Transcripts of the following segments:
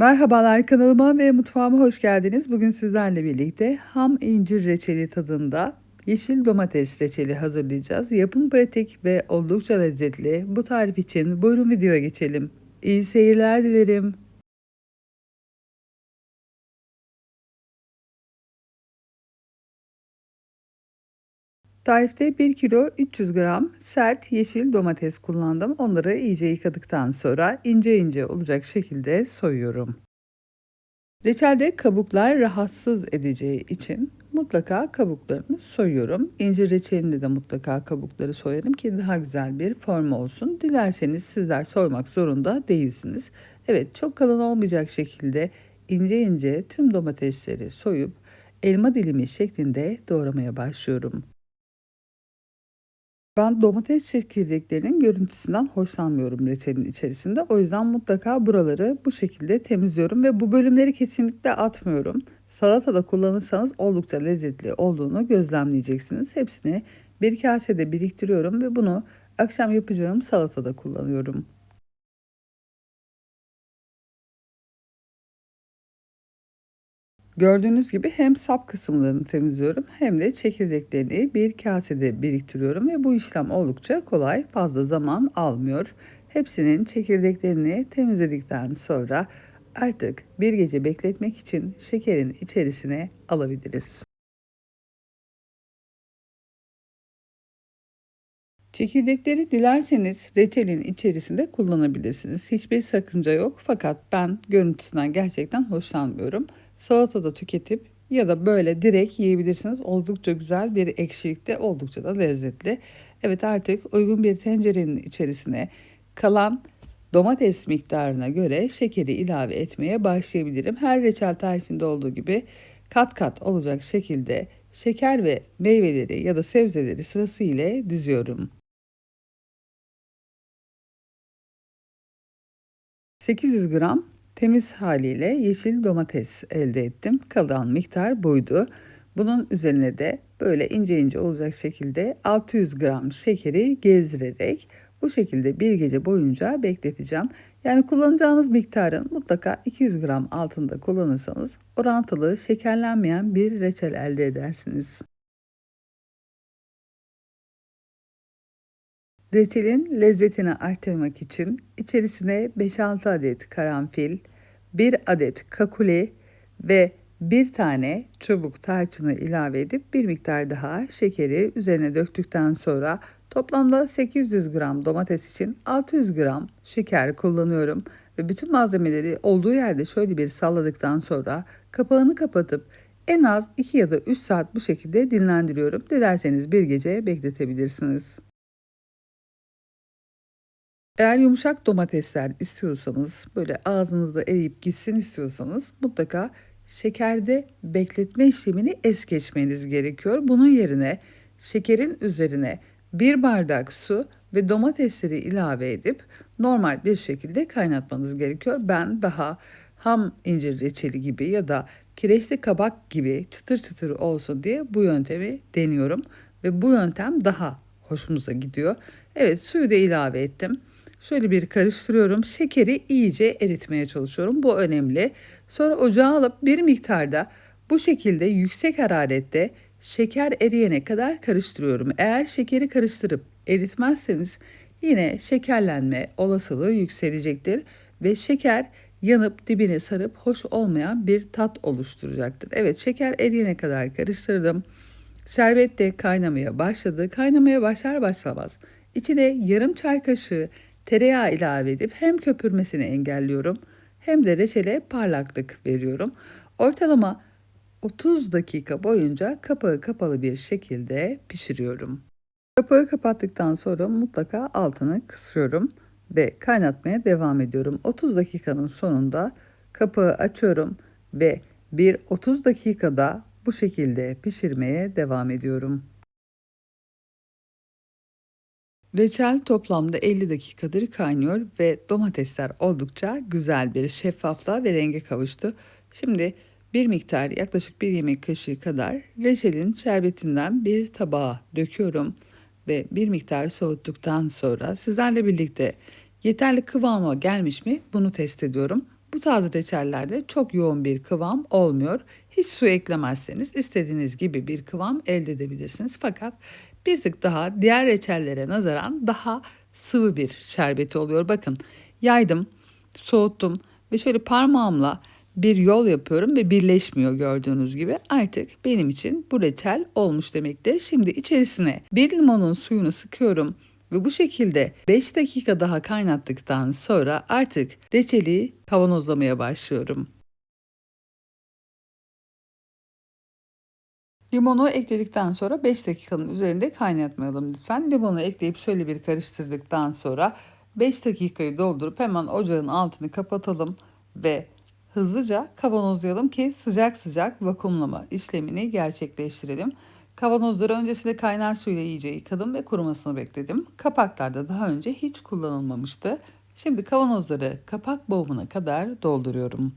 Merhabalar kanalıma ve mutfağıma hoş geldiniz. Bugün sizlerle birlikte ham incir reçeli tadında yeşil domates reçeli hazırlayacağız. Yapım pratik ve oldukça lezzetli. Bu tarif için buyurun videoya geçelim. İyi seyirler dilerim. Tarifte 1 kilo 300 gram sert yeşil domates kullandım. Onları iyice yıkadıktan sonra ince ince olacak şekilde soyuyorum. Reçelde kabuklar rahatsız edeceği için mutlaka kabuklarını soyuyorum. İncir reçelinde de mutlaka kabukları soyarım ki daha güzel bir form olsun. Dilerseniz sizler soymak zorunda değilsiniz. Evet çok kalın olmayacak şekilde ince ince tüm domatesleri soyup elma dilimi şeklinde doğramaya başlıyorum. Ben domates çekirdeklerinin görüntüsünden hoşlanmıyorum reçelin içerisinde. O yüzden mutlaka buraları bu şekilde temizliyorum ve bu bölümleri kesinlikle atmıyorum. Salatada kullanırsanız oldukça lezzetli olduğunu gözlemleyeceksiniz. Hepsini bir kasede biriktiriyorum ve bunu akşam yapacağım salatada kullanıyorum. Gördüğünüz gibi hem sap kısımlarını temizliyorum hem de çekirdeklerini bir kasede biriktiriyorum ve bu işlem oldukça kolay, fazla zaman almıyor. Hepsinin çekirdeklerini temizledikten sonra artık bir gece bekletmek için şekerin içerisine alabiliriz. Çekirdekleri dilerseniz reçelin içerisinde kullanabilirsiniz. Hiçbir sakınca yok fakat ben görüntüsünden gerçekten hoşlanmıyorum. Salatada tüketip ya da böyle direkt yiyebilirsiniz. Oldukça güzel bir ekşilikte oldukça da lezzetli. Evet artık uygun bir tencerenin içerisine kalan domates miktarına göre şekeri ilave etmeye başlayabilirim. Her reçel tarifinde olduğu gibi kat kat olacak şekilde şeker ve meyveleri ya da sebzeleri sırasıyla diziyorum. 800 gram temiz haliyle yeşil domates elde ettim. Kalan miktar buydu. Bunun üzerine de böyle ince ince olacak şekilde 600 gram şekeri gezdirerek bu şekilde bir gece boyunca bekleteceğim. Yani kullanacağınız miktarın mutlaka 200 gram altında kullanırsanız orantılı şekerlenmeyen bir reçel elde edersiniz. Reçelin lezzetini artırmak için içerisine 5-6 adet karanfil, 1 adet kakule ve bir tane çubuk tarçını ilave edip bir miktar daha şekeri üzerine döktükten sonra toplamda 800 gram domates için 600 gram şeker kullanıyorum ve bütün malzemeleri olduğu yerde şöyle bir salladıktan sonra kapağını kapatıp en az 2 ya da 3 saat bu şekilde dinlendiriyorum. Dilerseniz bir gece bekletebilirsiniz. Eğer yumuşak domatesler istiyorsanız, böyle ağzınızda eriyip gitsin istiyorsanız mutlaka şekerde bekletme işlemini es geçmeniz gerekiyor. Bunun yerine şekerin üzerine bir bardak su ve domatesleri ilave edip normal bir şekilde kaynatmanız gerekiyor. Ben daha ham incir reçeli gibi ya da kireçli kabak gibi çıtır çıtır olsun diye bu yöntemi deniyorum ve bu yöntem daha hoşumuza gidiyor. Evet suyu da ilave ettim. Şöyle bir karıştırıyorum. Şekeri iyice eritmeye çalışıyorum. Bu önemli. Sonra ocağa alıp bir miktarda bu şekilde yüksek hararette şeker eriyene kadar karıştırıyorum. Eğer şekeri karıştırıp eritmezseniz yine şekerlenme olasılığı yükselecektir ve şeker yanıp dibine sarıp hoş olmayan bir tat oluşturacaktır. Evet şeker eriyene kadar karıştırdım. Şerbet de kaynamaya başladı. Kaynamaya başlar başlamaz içine yarım çay kaşığı Tereyağı ilave edip hem köpürmesini engelliyorum hem de reçele parlaklık veriyorum. Ortalama 30 dakika boyunca kapağı kapalı bir şekilde pişiriyorum. Kapağı kapattıktan sonra mutlaka altını kısıyorum ve kaynatmaya devam ediyorum. 30 dakikanın sonunda kapağı açıyorum ve bir 30 dakikada bu şekilde pişirmeye devam ediyorum. Reçel toplamda 50 dakikadır kaynıyor ve domatesler oldukça güzel bir şeffaflığa ve renge kavuştu. Şimdi bir miktar yaklaşık bir yemek kaşığı kadar reçelin şerbetinden bir tabağa döküyorum ve bir miktar soğuttuktan sonra sizlerle birlikte yeterli kıvama gelmiş mi bunu test ediyorum. Bu tarz reçellerde çok yoğun bir kıvam olmuyor. Hiç su eklemezseniz istediğiniz gibi bir kıvam elde edebilirsiniz. Fakat bir tık daha diğer reçellere nazaran daha sıvı bir şerbeti oluyor. Bakın yaydım, soğuttum ve şöyle parmağımla bir yol yapıyorum ve birleşmiyor gördüğünüz gibi. Artık benim için bu reçel olmuş demektir. Şimdi içerisine bir limonun suyunu sıkıyorum ve bu şekilde 5 dakika daha kaynattıktan sonra artık reçeli kavanozlamaya başlıyorum. Limonu ekledikten sonra 5 dakikanın üzerinde kaynatmayalım lütfen. Limonu ekleyip şöyle bir karıştırdıktan sonra 5 dakikayı doldurup hemen ocağın altını kapatalım ve hızlıca kavanozlayalım ki sıcak sıcak vakumlama işlemini gerçekleştirelim. Kavanozları öncesinde kaynar suyla iyice yıkadım ve kurumasını bekledim. Kapaklarda daha önce hiç kullanılmamıştı. Şimdi kavanozları kapak boğumuna kadar dolduruyorum.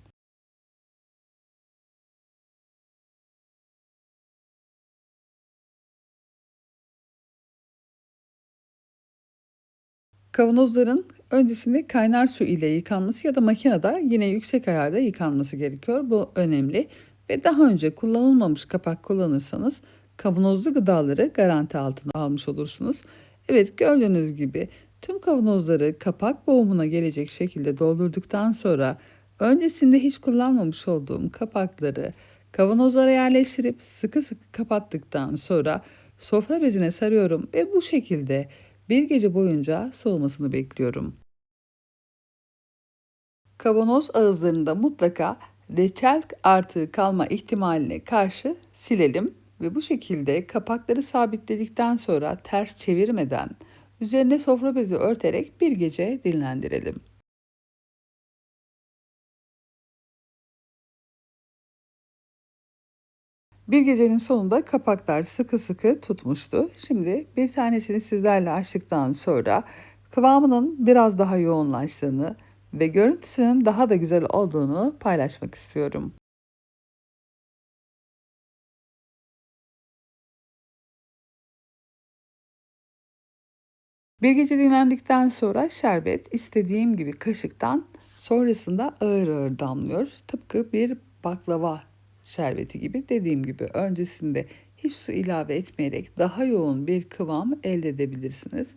Kavanozların öncesinde kaynar su ile yıkanması ya da makinede yine yüksek ayarda yıkanması gerekiyor. Bu önemli. Ve daha önce kullanılmamış kapak kullanırsanız kavanozlu gıdaları garanti altına almış olursunuz. Evet gördüğünüz gibi tüm kavanozları kapak boğumuna gelecek şekilde doldurduktan sonra öncesinde hiç kullanmamış olduğum kapakları kavanozlara yerleştirip sıkı sıkı kapattıktan sonra sofra bezine sarıyorum ve bu şekilde bir gece boyunca soğumasını bekliyorum. Kavanoz ağızlarında mutlaka reçel artığı kalma ihtimaline karşı silelim ve bu şekilde kapakları sabitledikten sonra ters çevirmeden üzerine sofra bezi örterek bir gece dinlendirelim. Bir gecenin sonunda kapaklar sıkı sıkı tutmuştu. Şimdi bir tanesini sizlerle açtıktan sonra kıvamının biraz daha yoğunlaştığını ve görüntüsünün daha da güzel olduğunu paylaşmak istiyorum. Bir gece dinlendikten sonra şerbet istediğim gibi kaşıktan sonrasında ağır ağır damlıyor. Tıpkı bir baklava şerbeti gibi dediğim gibi öncesinde hiç su ilave etmeyerek daha yoğun bir kıvam elde edebilirsiniz.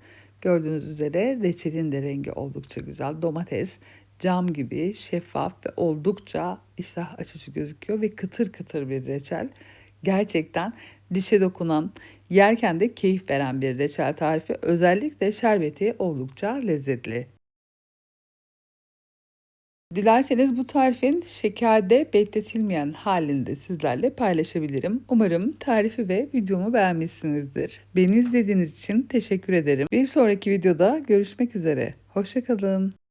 Gördüğünüz üzere reçelin de rengi oldukça güzel. Domates cam gibi şeffaf ve oldukça iştah açıcı gözüküyor ve kıtır kıtır bir reçel. Gerçekten dişe dokunan, yerken de keyif veren bir reçel tarifi. Özellikle şerbeti oldukça lezzetli. Dilerseniz bu tarifin şekerde bekletilmeyen halini de sizlerle paylaşabilirim. Umarım tarifi ve videomu beğenmişsinizdir. Beni izlediğiniz için teşekkür ederim. Bir sonraki videoda görüşmek üzere. Hoşçakalın.